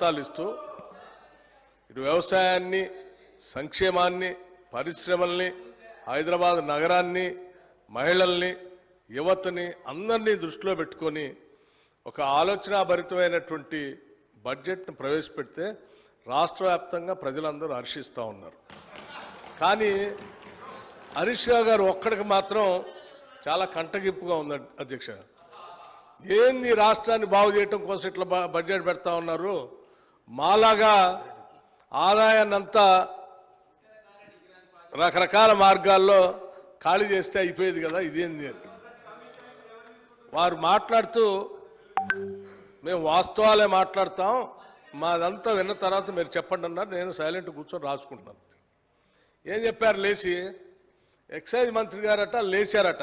జీతాలు ఇస్తూ ఇటు వ్యవసాయాన్ని సంక్షేమాన్ని పరిశ్రమల్ని హైదరాబాద్ నగరాన్ని మహిళల్ని యువతని అందరినీ దృష్టిలో పెట్టుకొని ఒక ఆలోచనాభరితమైనటువంటి బడ్జెట్ను ప్రవేశపెడితే రాష్ట్ర వ్యాప్తంగా ప్రజలందరూ హర్షిస్తూ ఉన్నారు. కానీ హరీష్ రావు గారు ఒక్కడికి మాత్రం చాలా కంటగింపుగా ఉంది అధ్యక్ష. ఏంది రాష్ట్రాన్ని బాగు చేయటం కోసం ఇట్లా బడ్జెట్ పెడతా ఉన్నారు? మాలాగా ఆదాయాన్ని అంతా రకరకాల మార్గాల్లో ఖాళీ చేస్తే అయిపోయేది కదా ఇదేంది అని. వారు మాట్లాడుతూ మేము వాస్తవాలే మాట్లాడతాం మాదంతా విన్న తర్వాత మీరు చెప్పండి అన్నారు నేను సైలెంట్ కూర్చొని రాసుకుంటున్నాను. ఏం చెప్పారు లేచి? ఎక్సైజ్ మంత్రి గారట లేచారట.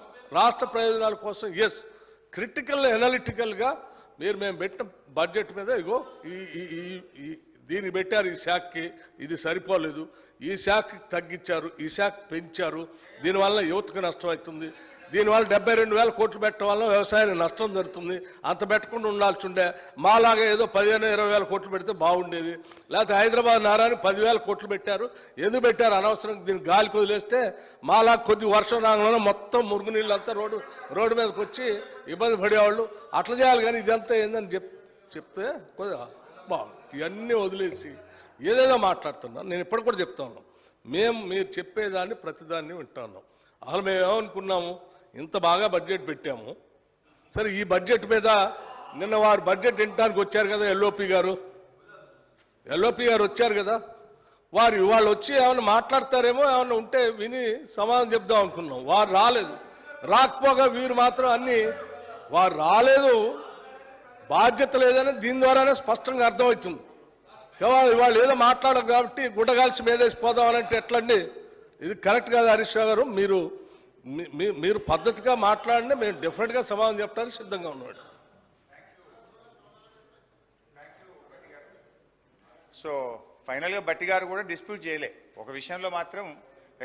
రాష్ట్ర ప్రయోజనాల కోసం ఎస్ క్రిటికల్ ఎనలిటికల్గా మీరు మేము పెట్టిన బడ్జెట్ మీద ఇగో ఈ ఈ ఈ- ఈ దీన్ని పెట్టారు ఈ శాఖకి ఇది సరిపోలేదు. ఈ శాఖ తగ్గించారు ఈ శాఖ పెంచారు. దీనివల్ల యువతకు నష్టం అవుతుంది. దీనివల్ల డెబ్బై రెండు వేల కోట్లు పెట్టడం వల్ల వ్యవసాయానికి నష్టం జరుగుతుంది. అంత పెట్టకుండా ఉండాల్సి ఉండే మాలాగా ఏదో పదిహేను ఇరవై వేల కోట్లు పెడితే బాగుండేది. లేకపోతే హైదరాబాద్ నారాయణ పదివేల కోట్లు పెట్టారు. ఎందుకు పెట్టారు? అనవసరం దీన్ని గాలికి వదిలేస్తే మాలా కొద్ది వర్షం రాగానే మొత్తం మురుగునీళ్ళు అంతా రోడ్డు రోడ్డు మీదకి వచ్చి ఇబ్బంది పడేవాళ్ళు. అట్లా చేయాలి కానీ ఇదంతా ఏందని చెప్ చెప్తే కొద్దిగా బాగుంది ఇవన్నీ వదిలేసి ఏదేదో మాట్లాడుతున్నాను. నేను ఇప్పటికి కూడా చెప్తాను మేము మీరు చెప్పేదాన్ని ప్రతిదాన్ని వింటున్నాం అసలు మేము ఏమనుకున్నాము? ఇంత బాగా బడ్జెట్ పెట్టాము. సరే ఈ బడ్జెట్ మీద నిన్న వారు బడ్జెట్ వినటానికి వచ్చారు కదా ఎల్ఓపి గారు? ఎల్ఓపి గారు వచ్చారు కదా? వారు వాళ్ళు వచ్చి ఏమైనా మాట్లాడతారేమో ఏమైనా ఉంటే విని సమాధానం చెప్దాం అనుకున్నాం. వారు రాలేదు. రాకపోగా వీరు మాత్రం అన్నీ వారు రాలేదు. బాధ్యత లేదని దీని ద్వారానే స్పష్టంగా అర్థమవుతుంది. కేవలం వాళ్ళు ఏదో మాట్లాడరు కాబట్టి గుడ్డగాల్చి మీదేసి పోదామనంటే ఎట్లండి? ఇది కరెక్ట్ కాదు హరీష్ రావు గారు మీరు మీరు పద్ధతిగా మాట్లాడినా మేము డిఫరెంట్గా సమాధానం చెప్పడానికి సిద్ధంగా ఉన్నాడు సో ఫైనల్గా బట్టి గారు కూడా డిస్ప్యూట్ చేయలే. ఒక విషయంలో మాత్రం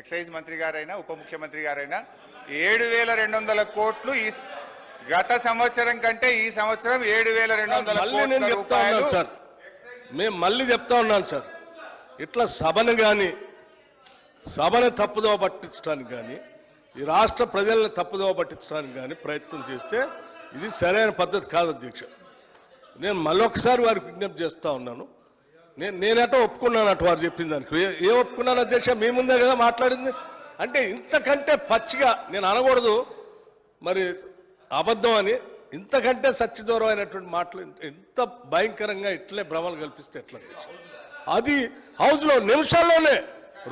ఎక్సైజ్ మంత్రి గారైనా ఉప ముఖ్యమంత్రి గారైనా ఏడు వేల రెండు వందల కోట్లు ఈ గత సంవత్సరం కంటే ఈ సంవత్సరం ఏడు వేల రెండు వందల మళ్ళీ నేను చెప్తా ఉన్నాను సార్. మేము మళ్ళీ చెప్తా ఉన్నాను సార్. ఇట్లా సభను కానీ సభను తప్పుదోవ పట్టించడానికి కానీ ఈ రాష్ట్ర ప్రజలను తప్పుదోవ పట్టించడానికి కానీ ప్రయత్నం చేస్తే ఇది సరైన పద్ధతి కాదు అధ్యక్ష. నేను మళ్ళొకసారి వారికి విజ్ఞప్తి చేస్తా ఉన్నాను. నేను నేనటో ఒప్పుకున్నాను అటు వారు చెప్పిన దానికి. ఏ- ఏ ఒప్పుకున్నాను అధ్యక్ష? మీ ముందే కదా మాట్లాడింది. అంటే ఇంతకంటే పచ్చిగా నేను అనకూడదు. మరి అబద్ధం అని ఇంతకంటే సత్యదూరమైనటువంటి మాటలు ఎంత భయంకరంగా ఇట్లే భ్రమలు కల్పిస్తే ఎట్లా? అది హౌస్లో నిమిషాల్లోనే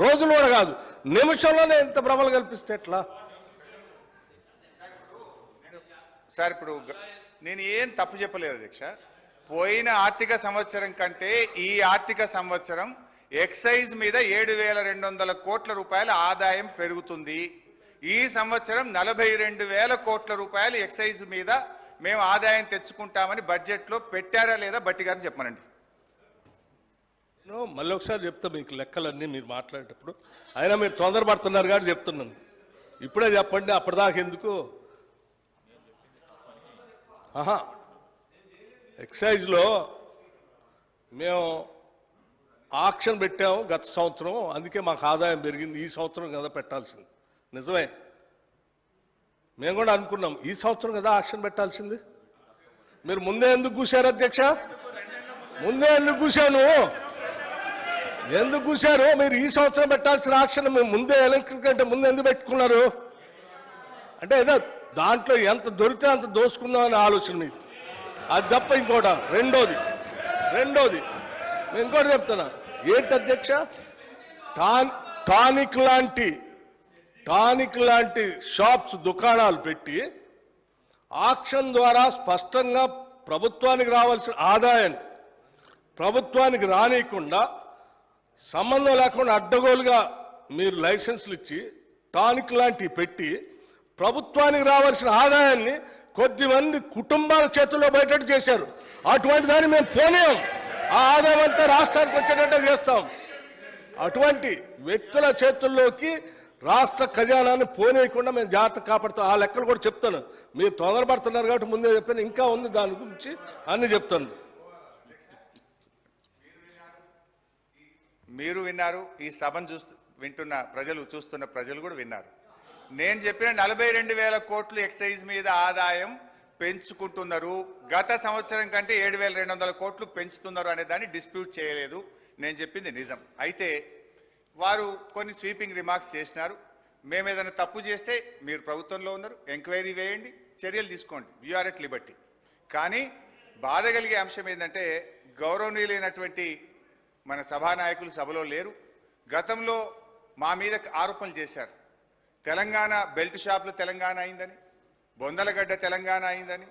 రోజులు కూడా కాదు నిమిషంలోనే ఇంత భ్రమలు కల్పిస్తే ఎట్లా? సార్ ఇప్పుడు నేను ఏం తప్పు చెప్పలేదు అధ్యక్ష పోయిన ఆర్థిక సంవత్సరం కంటే ఈ ఆర్థిక సంవత్సరం ఎక్సైజ్ మీద ఏడు వేల రెండు వందల కోట్ల రూపాయల ఆదాయం పెరుగుతుంది. ఈ సంవత్సరం నలభై రెండు వేల కోట్ల రూపాయలు ఎక్సైజ్ మీద మేము ఆదాయం తెచ్చుకుంటామని బడ్జెట్లో పెట్టారా లేదా బట్టి గారిని చెప్పమనండి. మళ్ళీ ఒకసారి చెప్తా మీకు లెక్కలన్నీ మీరు మాట్లాడేటప్పుడు. అయినా మీరు తొందరపడుతున్నారు కాబట్టి చెప్తున్నాను. ఇప్పుడే చెప్పండి అప్పటిదాకా ఎందుకు? ఆహా. ఎక్సైజ్లో మేము ఆక్షన్ పెట్టాము గత సంవత్సరం అందుకే మాకు ఆదాయం పెరిగింది. ఈ సంవత్సరం కదా పెట్టాల్సింది. నిజమే. మేము కూడా అనుకున్నాం ఈ సంవత్సరం కదా ఆక్షన్ పెట్టాల్సింది. మీరు ముందే ఎందుకు కూశారు అధ్యక్ష? ముందే ఎందుకు కూశాను? ఎందుకు కూశారు? మీరు ఈ సంవత్సరం పెట్టాల్సిన ఆక్షన్ మేము ముందే ఎలక్ట్రిక్ కంటే ముందు ఎందుకు పెట్టుకున్నారు? అంటే ఏదో దాంట్లో ఎంత దొరికితే అంత దోసుకుందాం అనే ఆలోచన మీది. అది తప్ప ఇంకోట రెండోది రెండోది నేను ఇంకోటి చెప్తున్నా. ఏంటి అధ్యక్ష? టాన్ టానిక్ లాంటి టానిక్ లాంటి షాప్స్ దుకాణాలు పెట్టి ఆక్షన్ ద్వారా స్పష్టంగా ప్రభుత్వానికి రావాల్సిన ఆదాయాన్ని ప్రభుత్వానికి రానియకుండా సంబంధం లేకుండా అడ్డగోలుగా మీరు లైసెన్సులు ఇచ్చి టానిక్ లాంటివి పెట్టి ప్రభుత్వానికి రావాల్సిన ఆదాయాన్ని కొద్దిమంది కుటుంబాల చేతుల్లో బయటట్టు చేశారు. అటువంటి దాన్ని మేము పోనీయం. ఆ ఆదాయం అంతా రాష్ట్రానికి వచ్చేటట్టు చేస్తాం. అటువంటి వ్యక్తుల చేతుల్లోకి రాష్ట్ర ఖజానాన్ని పోనీయకుండా మేము జాగ్రత్త కాపాడుతాం. ఆ లెక్కలు కూడా చెప్తాను. మీరు తొందరపడుతున్నారు కాబట్టి ముందే చెప్పాను. ఇంకా ఉంది దాని గురించి అన్ని చెప్తాను. మీరు విన్నారు ఈ సభను చూస్తూ వింటున్న ప్రజలు చూస్తున్న ప్రజలు కూడా విన్నారు. నేను చెప్పిన నలభై రెండు వేల కోట్లు ఎక్సైజ్ మీద ఆదాయం పెంచుకుంటున్నారు. గత సంవత్సరం కంటే ఏడు వేల రెండు వందల కోట్లు పెంచుతున్నారు అనే దాన్ని డిస్ప్యూట్ చేయలేదు. నేను చెప్పింది నిజం. అయితే వారు కొన్ని స్వీపింగ్ రిమార్క్స్ చేసినారు. మేము ఏదైనా తప్పు చేస్తే మీరు ప్రభుత్వంలో ఉన్నారు. ఎంక్వైరీ వేయండి. చర్యలు తీసుకోండి. యూఆర్ ఎట్ లిబర్టీ కానీ బాధ కలిగే అంశం ఏంటంటే గౌరవనీయులైనటువంటి మన సభానాయకులు సభలో లేరు. గతంలో మా మీద ఆరోపణలు చేశారు. తెలంగాణ బెల్ట్ షాపులు తెలంగాణ అయిందని బొందలగడ్డ తెలంగాణ అయిందని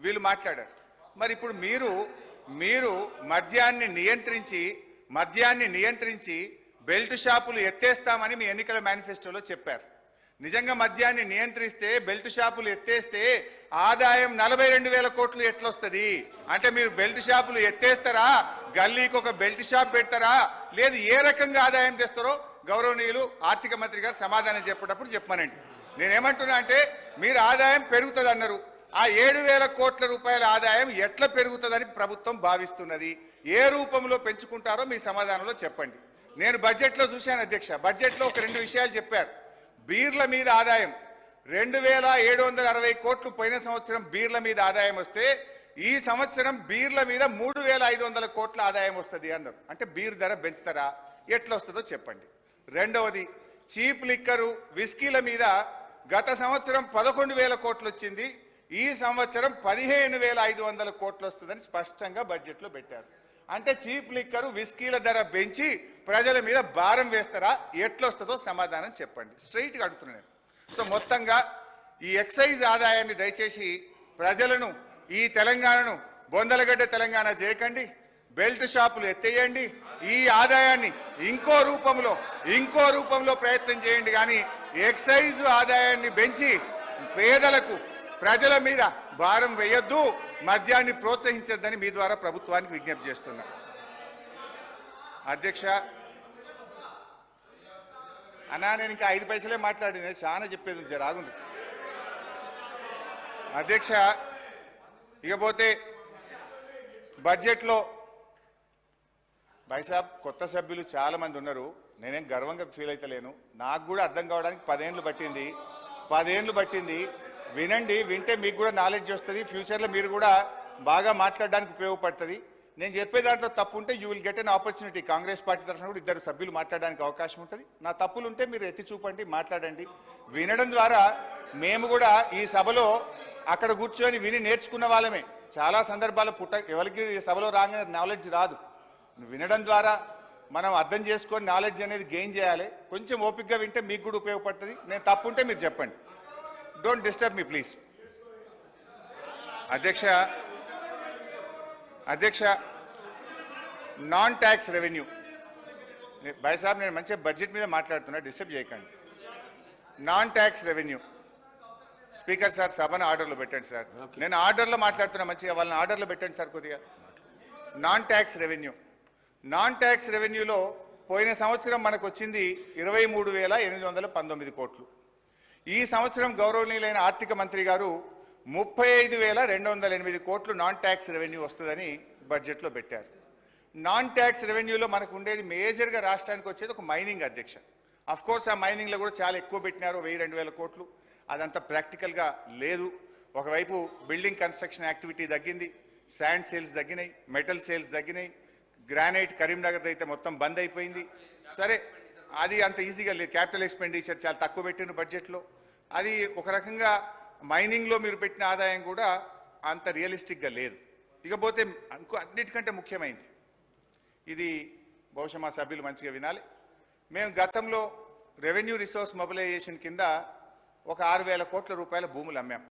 వీళ్ళు మాట్లాడారు. మరి ఇప్పుడు మీరు మీరు మద్యాన్ని నియంత్రించి మద్యాన్ని నియంత్రించి బెల్ట్ షాపులు ఎత్తేస్తామని మీ ఎన్నికల మేనిఫెస్టోలో చెప్పారు. నిజంగా మద్యాన్ని నియంత్రిస్తే బెల్ట్ షాపులు ఎత్తేస్తే ఆదాయం నలభై రెండు వేల కోట్లు ఎట్లొస్తుంది? అంటే మీరు బెల్ట్ షాపులు ఎత్తేస్తారా? గల్లీకి ఒక బెల్ట్ షాప్ పెడతారా? లేదు ఏ రకంగా ఆదాయం తెస్తారో గౌరవనీయులు ఆర్థిక మంత్రి గారు సమాధానం చెప్పేటప్పుడు చెప్పమనండి. నేనేమంటున్నా అంటే మీరు ఆదాయం పెరుగుతుంది అన్నారు ఆ ఏడు వేల కోట్ల రూపాయల ఆదాయం ఎట్లా పెరుగుతుందని ప్రభుత్వం భావిస్తున్నది. ఏ రూపంలో పెంచుకుంటారో మీ సమాధానంలో చెప్పండి. నేను బడ్జెట్లో చూశాను అధ్యక్ష. బడ్జెట్లో ఒక రెండు విషయాలు చెప్పారు. బీర్ల మీద ఆదాయం. రెండు వేల ఏడు వందల అరవై కోట్లు పోయిన సంవత్సరం బీర్ల మీద ఆదాయం వస్తే ఈ సంవత్సరం బీర్ల మీద మూడు వేల ఐదు వందల కోట్ల ఆదాయం వస్తుంది అన్నారు. అంటే బీర్ ధర పెంచుతారా? ఎట్లా వస్తుందో చెప్పండి. రెండవది చీప్ లిక్కరు విస్కీల మీద గత సంవత్సరం పదకొండు వేల కోట్లు వచ్చింది. ఈ సంవత్సరం పదిహేను వేల ఐదు వందల కోట్లు వస్తుందని స్పష్టంగా బడ్జెట్లో పెట్టారు. అంటే చీప్ లిక్కరు విస్కీల ధర పెంచి ప్రజల మీద భారం వేస్తారా? ఎట్లొస్తుందో సమాధానం చెప్పండి. స్ట్రైట్గా అడుగుతున్నా నేను. సో మొత్తంగా ఈ ఎక్సైజ్ ఆదాయాన్ని దయచేసి ప్రజలను ఈ తెలంగాణను బొందలగడ్డ తెలంగాణ చేయకండి బెల్ట్ షాపులు ఎత్తేయండి. ఈ ఆదాయాన్ని ఇంకో రూపంలో ఇంకో రూపంలో ప్రయత్నం చేయండి. కానీ ఎక్సైజ్ ఆదాయాన్ని పెంచి పేదలకు ప్రజల మీద భారం వేయొద్దు మద్యాన్ని ప్రోత్సహించద్దని మీ ద్వారా ప్రభుత్వానికి విజ్ఞప్తి చేస్తున్నా. అధ్యక్ష అన్నా నేను ఇంకా ఐదు పైసలే మాట్లాడింది చాలా చెప్పేది ఉంది, అధ్యక్ష ఇకపోతే బడ్జెట్లో బైసాబ్ కొత్త సభ్యులు చాలా మంది ఉన్నారు. నేనేం గర్వంగా ఫీల్ అవుతలేను నాకు కూడా అర్థం కావడానికి పదేళ్ళు పట్టింది. పదేళ్ళు పట్టింది. వినండి వింటే మీకు కూడా నాలెడ్జ్ వస్తుంది. ఫ్యూచర్లో మీరు కూడా బాగా మాట్లాడడానికి ఉపయోగపడుతుంది. నేను చెప్పే దాంట్లో తప్పు ఉంటే you will get an opportunity Congress party తరఫున కూడా ఇద్దరు సభ్యులు మాట్లాడడానికి అవకాశం ఉంటుంది. నా తప్పులు ఉంటే మీరు ఎత్తి చూపండి మాట్లాడండి. వినడం ద్వారా మేము కూడా ఈ సభలో అక్కడ కూర్చొని విని నేర్చుకున్న వాళ్ళమే. చాలా సందర్భాలు పుట్ట ఎవరికి ఈ సభలో రాగానే నాలెడ్జ్ రాదు. వినడం ద్వారా మనం అర్థం చేసుకొని నాలెడ్జ్ అనేది గెయిన్ చేయాలి. కొంచెం ఓపిక్గా వింటే మీకు కూడా ఉపయోగపడుతుంది. నేను తప్పు ఉంటే మీరు చెప్పండి. డోంట్ డిస్టర్బ్ మీ ప్లీజ్ అధ్యక్ష అధ్యక్ష నాన్ ట్యాక్స్ రెవెన్యూ సాబ్ నేను మంచిగా బడ్జెట్ మీద మాట్లాడుతున్నా డిస్టర్బ్ చేయకండి. Non tax revenue speaker sir సభను ఆర్డర్లో పెట్టండి సార్. నేను ఆర్డర్లో మాట్లాడుతున్నా మంచిగా వాళ్ళని ఆర్డర్లో పెట్టండి సార్ కొద్దిగా. Non tax revenue non tax రెవెన్యూలో పోయిన సంవత్సరం మనకు వచ్చింది ఇరవై మూడు వేల ఎనిమిది వందల పంతొమ్మిది కోట్లు. ఈ సంవత్సరం గౌరవనీయులైన ఆర్థిక మంత్రి గారు ముప్పై ఐదు వేల రెండు వందల ఎనిమిది కోట్లు నాన్ ట్యాక్స్ రెవెన్యూ వస్తుందని బడ్జెట్లో పెట్టారు. నాన్ ట్యాక్స్ రెవెన్యూలో మనకు ఉండేది మేజర్గా రాష్ట్రానికి వచ్చేది ఒక మైనింగ్ అధ్యక్ష. అఫ్ కోర్స్ ఆ మైనింగ్లో కూడా చాలా ఎక్కువ పెట్టినారు వెయ్యి రెండు వేల కోట్లు. అదంతా ప్రాక్టికల్గా లేదు. ఒకవైపు బిల్డింగ్ కన్స్ట్రక్షన్ యాక్టివిటీ తగ్గింది శాండ్ సేల్స్ తగ్గినాయి మెటల్ సేల్స్ తగ్గినాయి గ్రానైట్ కరీంనగర్ అయితే మొత్తం బంద్ అయిపోయింది. సరే అది అంత ఈజీగా లేదు. క్యాపిటల్ ఎక్స్పెండిచర్ చాలా తక్కువ పెట్టిన బడ్జెట్లో. అది ఒక రకంగా మైనింగ్లో మీరు పెట్టిన ఆదాయం కూడా అంత రియలిస్టిక్గా లేదు. ఇకపోతే ఇంకో అన్నిటికంటే ముఖ్యమైనది ఇది బహుశా మా సభ్యులు మంచిగా వినాలి. మేము గతంలో రెవెన్యూ రిసోర్స్ మొబిలైజేషన్ కింద ఒక ఆరు వేల కోట్ల రూపాయల భూములు అమ్మాం.